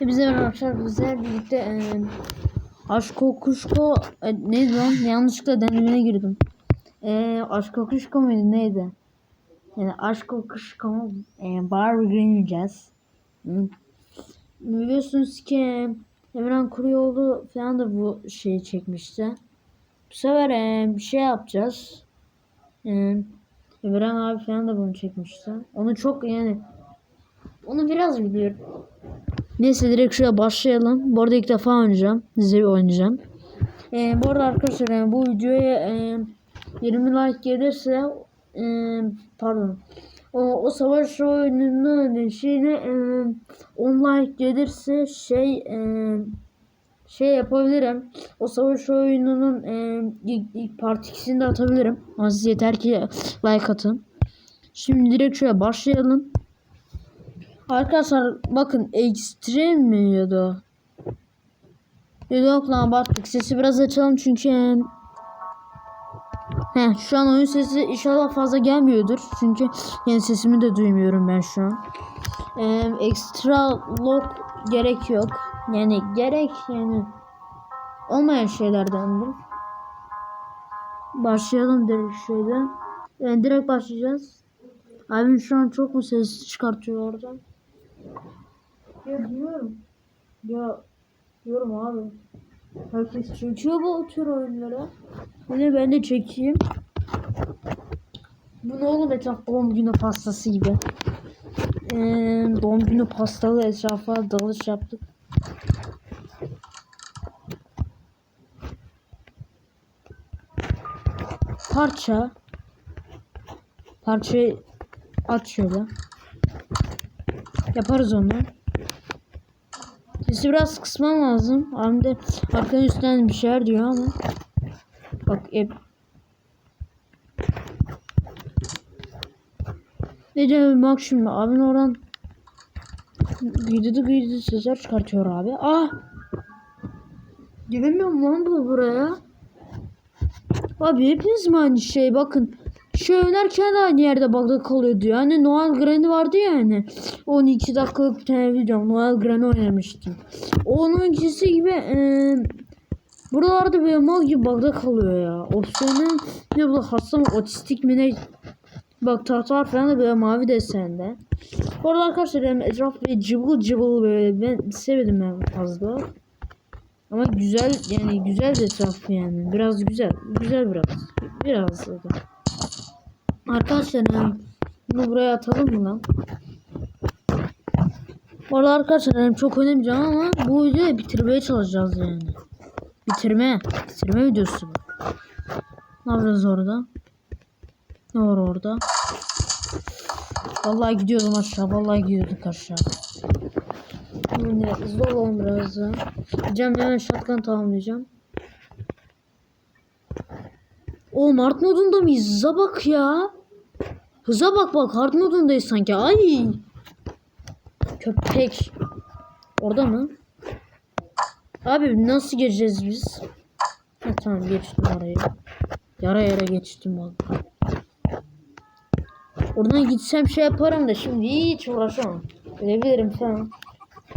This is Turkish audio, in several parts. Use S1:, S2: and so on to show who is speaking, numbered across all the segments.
S1: Bize arkadaşlar bize birlikte e, Aşko Kuşko e, neydi lan yanlışlıkla denemeye girdim. E, Aşko Kuşko muydu neydi? Yani Aşko Kuşko e, Barbie Green yiyeceğiz. Hı. Biliyorsunuz ki Emran Kuruyoğlu falan da bu şeyi çekmişti. Bu sefer e, bir şey yapacağız. E, Emran abi falan da bunu çekmişti. Onu çok yani onu biraz biliyorum. Neyse direkt şuraya başlayalım. Bu arada ilk defa oynayacağım. Dizi oynayacağım. Ee, bu arada arkadaşlar yani bu videoya e, 20 like gelirse e, pardon o, o savaş oyununun şeyine e, 10 like gelirse şey e, şey yapabilirim. O savaş oyununun e, ilk, ilk part 2'sini de atabilirim. Ama siz yeter ki like atın. Şimdi direkt şöyle başlayalım. Arkadaşlar bakın ekstrem mi ya da Yok lan abarttık. Sesi biraz açalım çünkü Heh, şu an oyun sesi inşallah fazla gelmiyordur. Çünkü yani sesimi de duymuyorum ben şu an. Ee, ekstra lock gerek yok. Yani gerek yani olmayan şeylerden bu. Başlayalım direkt şöyle. Yani direkt başlayacağız. Abim şu an çok mu ses çıkartıyor oradan? Ya diyorum. Ya diyorum abi. Herkes çekiyor bu tür oyunlara. Yine ben de çekeyim. Bu ne oğlum etraf doğum günü pastası gibi. Ee, doğum günü pastalı etrafa dalış yaptık. Parça. Parçayı at. Yaparız onu. Sesi biraz kısmam lazım. Abim de arkanın üstten bir şeyler diyor ama. Bak hep. Ne diyor bak şimdi abin oradan gıydıdı gıydıdı sesler çıkartıyor abi. Ah! Giremiyorum lan bu buraya. Abi hepiniz mi aynı şey bakın. Şey oynarken de aynı yerde bagda kalıyordu ya. Hani Noel Granny vardı ya hani. 12 dakikalık bir tane video Noel Granny oynamıştım. Onun ikisi gibi e, buralarda böyle mal gibi bagda kalıyor ya. Opsiyonun ne bu hasta mı otistik mi ne? Bak tahtalar falan da böyle mavi desende. Bu arada arkadaşlar benim etraf böyle cıbıl cıbıl böyle ben sevmedim ben fazla. Ama güzel yani güzel etraf yani. Biraz güzel. Güzel biraz. Biraz da. Arkadaşlar yani bunu buraya atalım mı lan? Bu arada arkadaşlar çok önemli ama bu videoyu bitirmeye çalışacağız yani. Bitirme. Bitirme videosu bu. Ne yapacağız orada? Ne var orada? Vallahi gidiyordum aşağı. Vallahi gidiyorduk aşağı. Yine hızlı olalım biraz daha. Gideceğim hemen shotgun tamamlayacağım. O Mart modunda mıyız? Hıza bak ya. Hıza bak bak hard modundayız sanki. Ay. Köpek. Orada mı? Abi nasıl gireceğiz biz? Ha, tamam geçtim orayı. Yara yara geçtim valla. Oradan gitsem şey yaparım da şimdi hiç uğraşamam. Ölebilirim falan.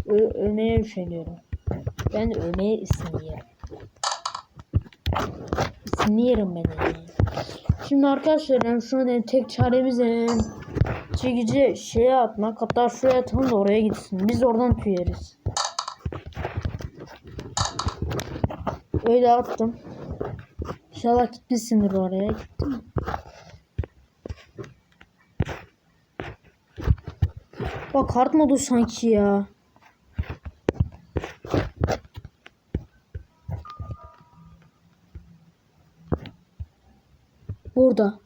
S1: Ö ölmeye üşeniyorum. Ben ölmeye isimliyorum. İsimliyorum ben. Şimdi arkadaşlar yani şu an tek çaremiz yani çekici şeye atmak. Hatta şuraya atalım da oraya gitsin. Biz oradan tüyeriz. Öyle attım. İnşallah gitmişsindir oraya. Gittim. Bak kart modu sanki ya. Burada.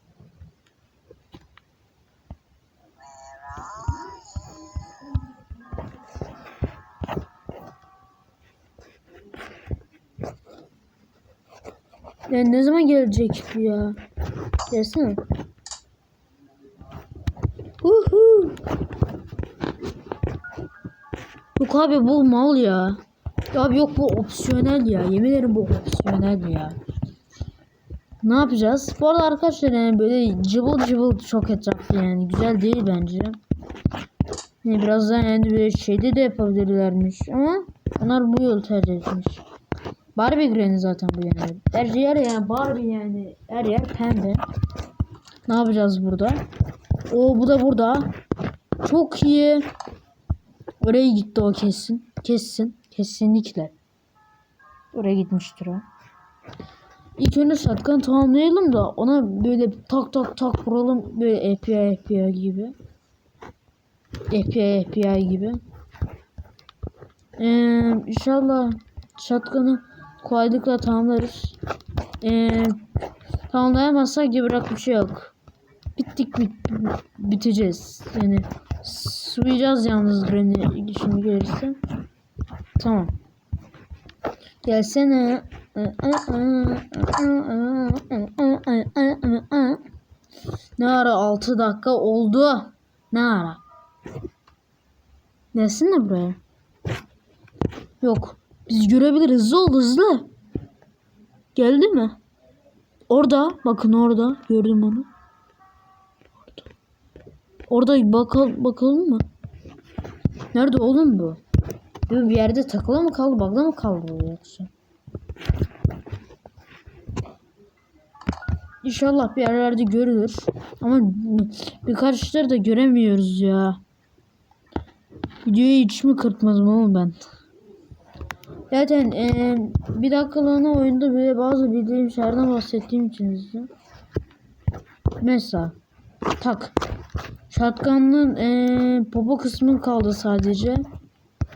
S1: Ya ne zaman gelecek ya? Gelsene. Uhu. Yok abi bu mal. Ya Abi yok bu opsiyonel ya. Yemin ederim bu opsiyonel ya. Ne yapacağız? Bu arada arkadaşlar yani böyle cıvıl cıvıl çok etraflı yani. Güzel değil bence. Ne birazdan yani bir şeyde de yapabilirlermiş ama onlar bu yolu tercih etmiş. Barbie Granny zaten bu yani. Her yer yani Barbie yani. Her yer pembe. Ne yapacağız burada? O bu da burada. Çok iyi. Oraya gitti o kesin. Kesin. Kesinlikle. Oraya gitmiştir o. İlk önce shotgun tamamlayalım da ona böyle tak tak tak vuralım böyle FBI FBI gibi. FBI FBI gibi. Ee, inşallah shotgun'ı kolaylıkla tamamlarız. Ee, tamamlayamazsak yapacak bir şey yok. Bittik bit, biteceğiz. Yani suyacağız yalnız Granny şimdi gelirse. Tamam. Gelsene. Ne ara 6 dakika oldu. Ne ara? Gelsene buraya. Yok. Biz görebiliriz. Hızlı ol hızlı. Geldi mi? Orada. Bakın orada. Gördüm onu. Orada. Orada bakal bakalım mı? Nerede oğlum bu? Bir yerde takılı mı kaldı? Bagda mı kaldı yoksa? İnşallah bir yerlerde görülür. Ama birkaçları da göremiyoruz ya. Videoyu hiç mi kırpmadım oğlum ben? Zaten e, bir dakikalığına oyunda bile bazı bildiğim şeylerden bahsettiğim için size. Mesela tak. Shotgun'ın e, popo kısmı kaldı sadece.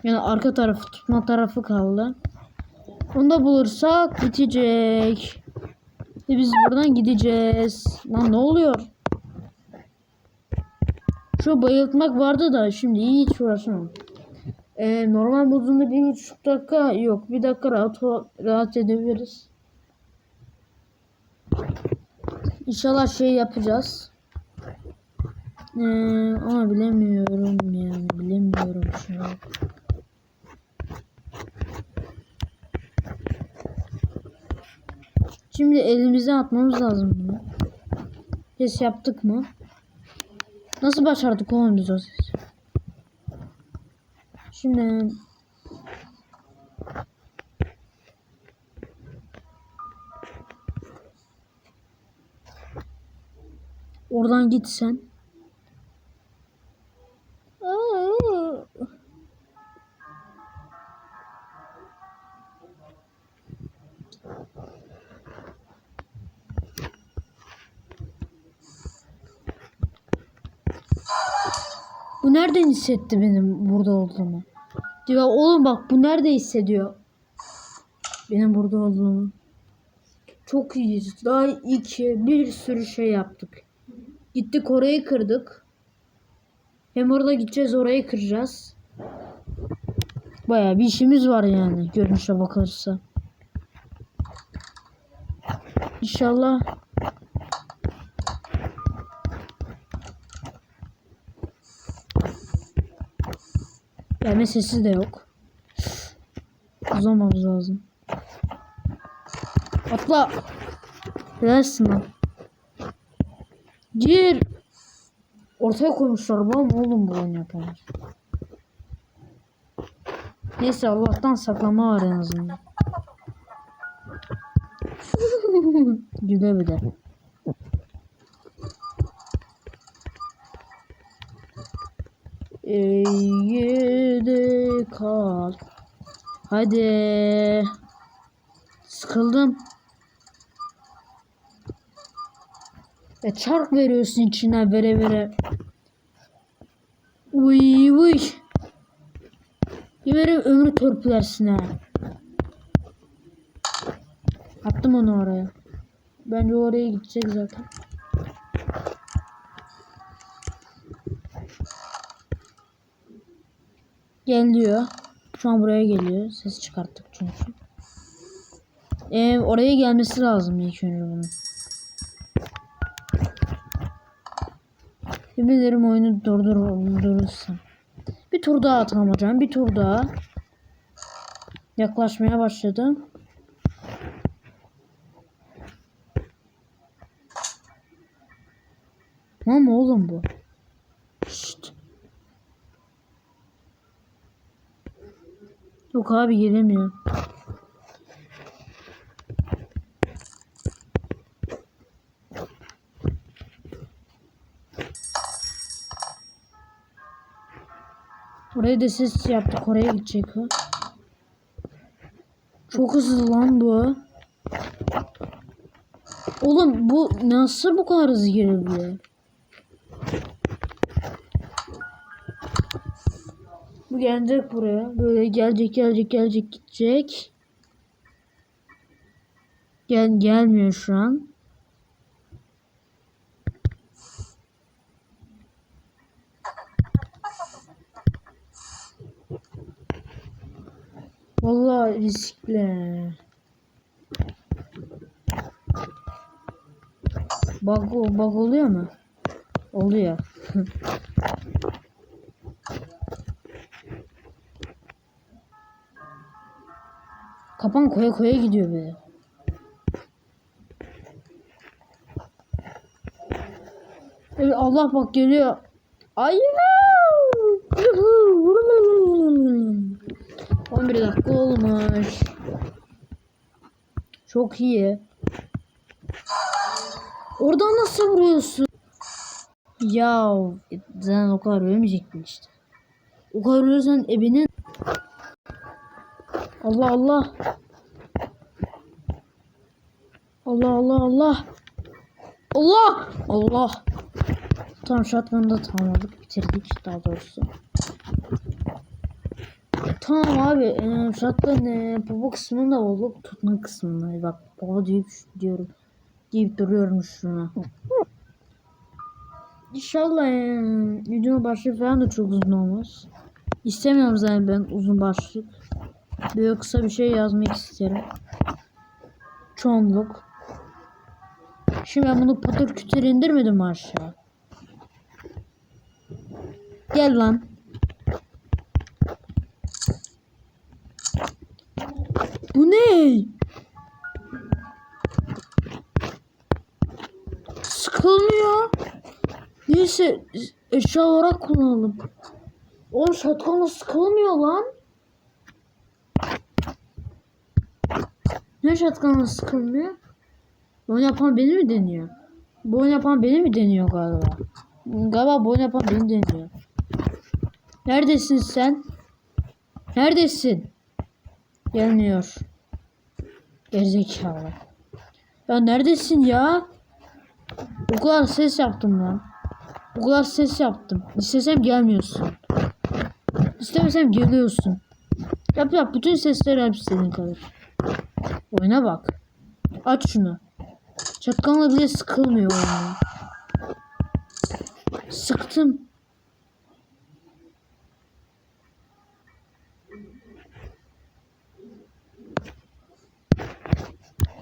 S1: Yani arka tarafı tutma tarafı kaldı. Onu da bulursak bitecek. Ve biz buradan gideceğiz. Lan ne oluyor? Şu bayıltmak vardı da şimdi hiç uğraşamam. Ee, normal modunda bir buçuk dakika yok. Bir dakika rahat rahat edebiliriz. İnşallah şey yapacağız. Ee, ama bilemiyorum yani bilemiyorum şu an. Şimdi elimize atmamız lazım bunu. Ses yaptık mı? Nasıl başardık oğlum biz o sesi? Şimdi Oradan git sen. Bu nereden hissetti benim burada olduğumu? Diyor oğlum bak bu nerede hissediyor? Benim burada olduğumu. Çok iyiyiz. Daha iki bir sürü şey yaptık. Gittik orayı kırdık. Hem orada gideceğiz orayı kıracağız. Baya bir işimiz var yani görünüşe bakılırsa. İnşallah Gelme sesi de yok. Uzamamız lazım. Atla. Helalsin lan. Gir. Ortaya koymuşlar bu ama oğlum bu oyunu yapamaz. Neyse Allah'tan saklama var en azından. Güle bile. Eğide kal. Hadi. Sıkıldım. Ya çark veriyorsun içine vere vere. Uy uy. Yemerim ömrü törpülersin ha. Attım onu oraya. Bence oraya gidecek zaten. Geliyor. Şu an buraya geliyor. Ses çıkarttık çünkü. Ee, oraya gelmesi lazım ilk önce bunun. Ederim oyunu durdur durursun. Bir tur daha atalım hocam. Bir tur daha. Yaklaşmaya başladı. Tamam mı oğlum bu? Yok abi gelemiyor. Oraya da ses yaptık. Oraya gidecek. Çok hızlı lan bu. Oğlum bu nasıl bu kadar hızlı girebiliyor? Bu gelecek buraya. Böyle gelecek gelecek gelecek gidecek. Gel gelmiyor şu an. Vallahi riskli. Bug, bug oluyor mu? Oluyor. Kapan koya koya gidiyor böyle. Evet Allah bak geliyor. Ay. 11 dakika olmuş. Çok iyi. Oradan nasıl vuruyorsun? Ya sen o kadar ölmeyecektin işte. O kadar ölürsen ebinin Allah Allah. Allah Allah Allah. Allah Allah. Tamam shotgun'ı da tamamladık. Bitirdik daha doğrusu. Tamam abi. E, shotgun e, popo kısmını da bulduk. Tutma kısmını. Bak popo deyip diyorum. Deyip duruyorum şuna. İnşallah e, video başlığı falan da çok uzun olmaz. İstemiyorum zaten ben uzun başlık. Böyle kısa bir şey yazmak isterim. Çoğunluk. Şimdi ben bunu patır kütür indirmedim aşağı? Gel lan. Bu ne? Sıkılmıyor. Neyse eşya olarak kullanalım. Oğlum shotgunla sıkılmıyor lan. Ne shotgunla sıkılmıyor? Bunu yapan beni mi deniyor? Bunu yapan beni mi deniyor galiba? Galiba bunu yapan beni deniyor. Neredesin sen? Neredesin? Gelmiyor. Gerizekalı. Ya neredesin ya? O kadar ses yaptım lan. O kadar ses yaptım. İstesem gelmiyorsun. İstemesem geliyorsun. Yap yap bütün sesleri yap istediğin kadar. Oyuna bak. Aç şunu. Çatkanla bile sıkılmıyor oyunu. Sıktım.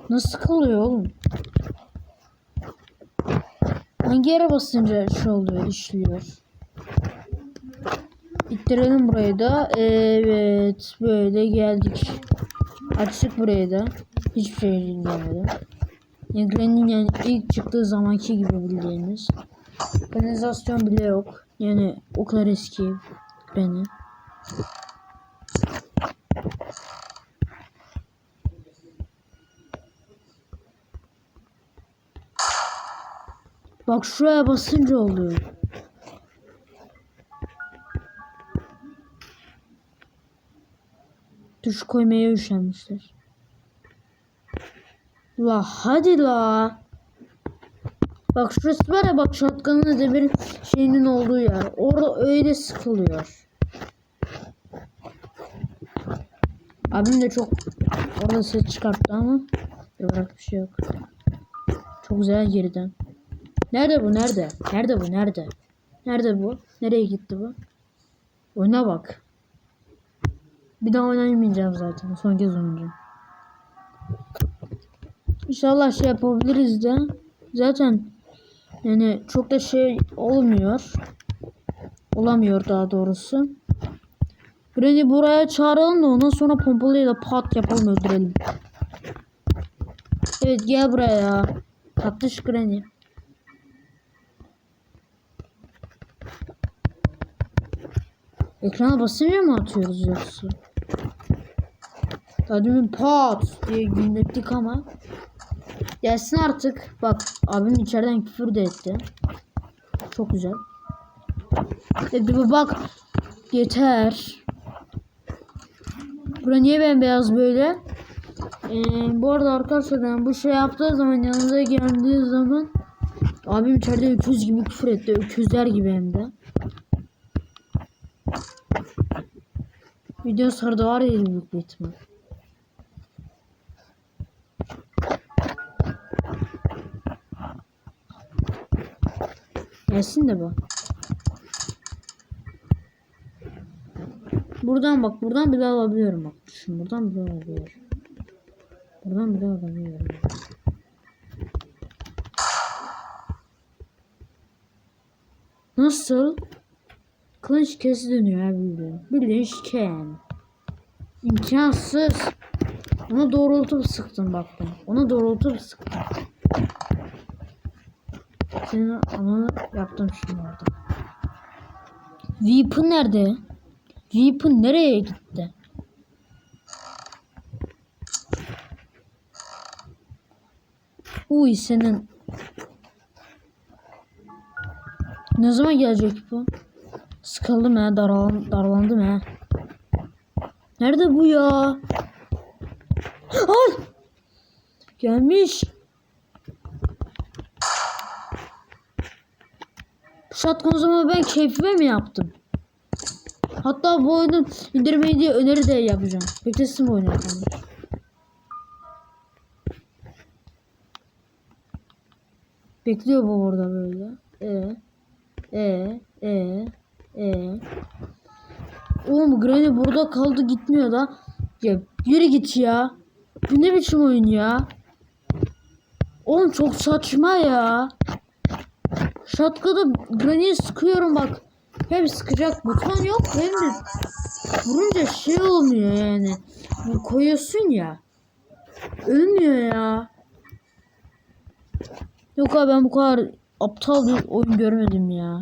S1: Nasıl sıkılıyor oğlum? Hangi yere basınca şey oluyor, işliyor? İttirelim burayı da. Evet, böyle geldik. Açtık burayı da. Hiçbir şey gelmedi. Yankrenin yani ilk çıktığı zamanki gibi bildiğiniz. Kanalizasyon bile yok. Yani o kadar eski beni. Bak şuraya basınca oluyor. Tuş koymaya üşenmişler. La hadi la. Bak şurası var ya bak shotgun'ın demir şeyinin olduğu yer. Orada öyle sıkılıyor. Abim de çok orada ses çıkarttı ama yapacak bir şey yok. Çok güzel geriden. Nerede bu? Nerede? Nerede bu? Nerede? Nerede bu? Nereye gitti bu? Oyuna bak. Bir daha oynayamayacağım zaten. Son kez oynayacağım. İnşallah şey yapabiliriz de. Zaten yani çok da şey olmuyor. Olamıyor daha doğrusu. Granny buraya çağıralım da ondan sonra pompalıyla pat yapalım öldürelim. Evet gel buraya. Tatlış Granny. Ekrana basınca mı atıyoruz yoksa? Daha demin pat diye güllettik ama. Gelsin artık. Bak abim içeriden küfür de etti. Çok güzel. Dedi bu bak. Yeter. Bura niye bembeyaz böyle? Ee, bu arada arkadaşlar yani bu şey yaptığı zaman yanınıza geldiği zaman abim içeride öküz gibi küfür etti. Öküzler gibi hem de. Video sardı var ya büyük bir ihtimal. Gelsin de bu. Buradan bak buradan bile alabiliyorum bak. Düşün buradan bile alabiliyorum. Buradan bile alabiliyorum. Nasıl? Kılıç kesi dönüyor abi bildiğin. Bildiğin şike yani. İmkansız. Ona doğrultup sıktım bak ben. Ona doğrultup sıktım. Senin ananı yaptım şimdi orada. Weapon nerede? Weapon nereye gitti? Uy senin. Ne zaman gelecek bu? Sıkıldım ha, daral darlandım ha. Nerede bu ya? Ay! Gelmiş. Shotgun zaman ben keyfime mi yaptım? Hatta bu oyunu indirmeyi diye öneri de yapacağım. Beklesin bu oyunu yapanlar. Bekliyor bu orada böyle. E e e e Oğlum Granny burada kaldı gitmiyor da. Ya yürü git ya. Bu ne biçim oyun ya? Oğlum çok saçma ya. Shotgun'da Granny'yi sıkıyorum bak. Hem sıkacak buton yok hem de vurunca şey olmuyor yani. Koyuyorsun ya. Ölmüyor ya. Yok abi ben bu kadar aptal bir oyun görmedim ya.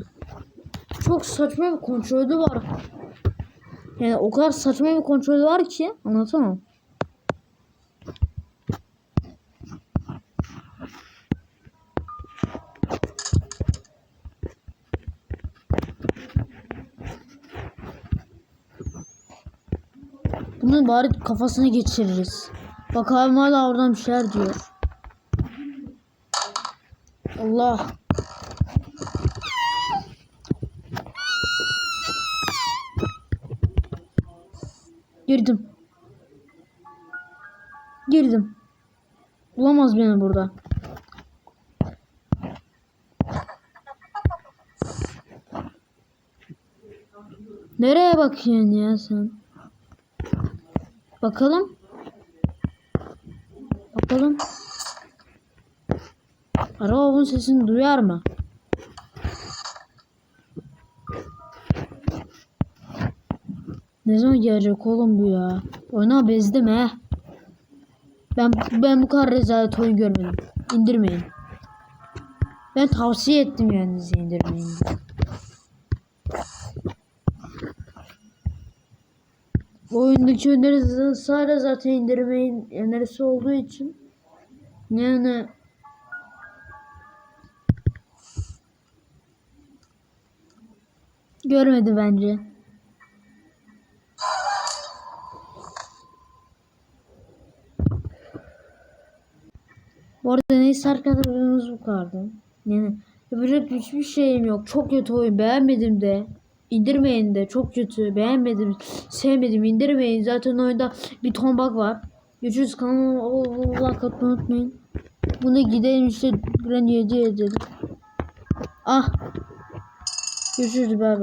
S1: Çok saçma bir kontrolü var. Yani o kadar saçma bir kontrolü var ki anlatamam. Bunu bari kafasına geçiririz. Bak abim hala oradan bir şeyler diyor. Allah. Girdim. Girdim. Bulamaz beni burada. Nereye bakıyorsun ya sen? Bakalım. Bakalım. Arabamın sesini duyar mı? Ne zaman gelecek oğlum bu ya? Oyuna bezdim he. Ben ben bu kadar rezalet oyun görmedim. İndirmeyin. Ben tavsiye ettim yani indirmeyin. diye. Bu oyundaki öneri sadece zaten indirmeyin önerisi olduğu için yani görmedi bence. Bu arada neyse arkadaşlarımız bu kadardı. Yani yapacak hiçbir şeyim yok. Çok kötü oyun. Beğenmedim de. İndirmeyin de. Çok kötü. Beğenmedim. Sevmedim. İndirmeyin. Zaten oyunda bir ton bug var. Görüşürüz kanalıma like atmayı unutmayın. Bunu gidelim işte Granny'e hediye edelim. Ah. Görüşürüz bay.